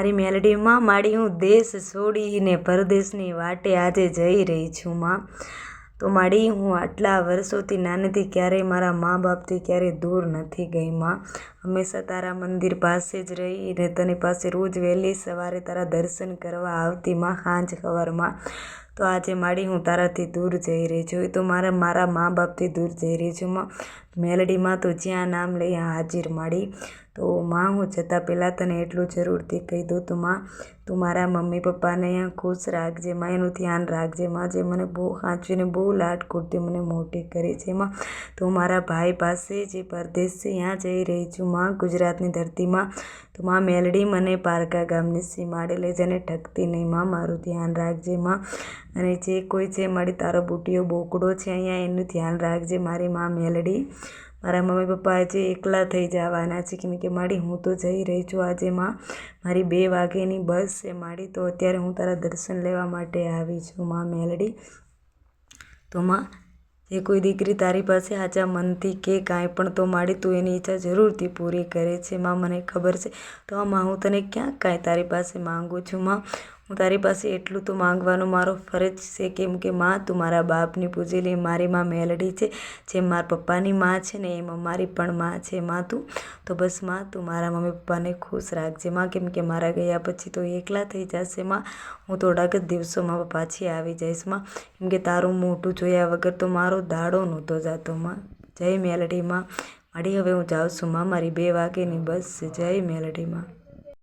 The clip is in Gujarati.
મારી મેલડીમાં માડી હું દેશ છોડીને પરદેશની વાટે આજે જઈ રહી છું, માં. તો માડી હું આટલા વર્ષોથી નાનેથી ક્યારેય મારા મા બાપથી ક્યારેય દૂર નથી ગઈ, માં. હંમેશા તારા મંદિર પાસે જ રહી ને તને પાસે રોજ વહેલી સવારે તારા દર્શન કરવા આવતી, માં સાંજ સવારમાં તો આજે માડી હું તારાથી દૂર જઈ રહી છું. એ તો મારા મારા મા બાપથી દૂર જઈ રહી છું. મેલડીમાં તો જ્યાં નામ લઈ હાજર માડી તો માં, હું જતાં પહેલાં તને એટલું જરૂરથી કહી દઉં તો માં, તું મારા મમ્મી પપ્પાને અહીંયા ખુશ રાખજે, માં, એનું ધ્યાન રાખજે. માં, જે મને બહુ સાચવીને બહુ લાડ કુર્તી મને મોટી કરી છે. માં, તો મારા ભાઈ પાસે જે પરદેશ છે ત્યાં જઈ રહી છું. માં, ગુજરાતની ધરતીમાં તો માં મેલડી મને પારકા ગામની સીમાડે લઈ અને ઠકતી નહીં. માં, મારું ધ્યાન રાખજે, માં. અને જે કોઈ છે મારી તારો બુટીઓ બોકડો છે અહીંયા, એનું ધ્યાન રાખજે. મારી માં મેલડી, મારા મમ્મી પપ્પા આજે એકલા થઈ જવાના છે. કેમ કે માડી હું તો જઈ રહી છું આજે, માં. મારી બે વાગ્યાની બસ છે માડી તો અત્યારે હું તારા દર્શન લેવા માટે આવી છું, માં મેલડી. તો, માં જે કોઈ દીકરી, તારી પાસે સાચા મનથી કે કાંઈ, પણ તો માડી તું એની ઈચ્છા જરૂરથી પૂરી કરે છે, માં, મને ખબર છે. તો, માં, હું તને ક્યાં કાંઈ તારી પાસે માગું છું, માં? હું તારી પાસે એટલું તો માંગવાનો મારો ફરજ છે કેમ કે માં, તું મારા બાપની પૂજેલી મારી માં મેલડી છે જેમ મારા પપ્પાની માં છે ને એમ મારી પણ માં છે. માં તું? તો બસમાં, તું મારા મમ્મી પપ્પાને ખુશ રાખજે. માં કેમ કે મારા ગયા પછી તો એકલા થઈ જશે માં. હું થોડાક જ દિવસોમાં પાછી આવી જઈશમાં. કેમ કે તારું મોટું જોયા વગર તો મારો દાડો નહોતો જતો માં. જય મેલડીમાં માડી હવે હું જાઉં છું માં. મારી બે વાગ્યેની બસ જય મેલડીમાં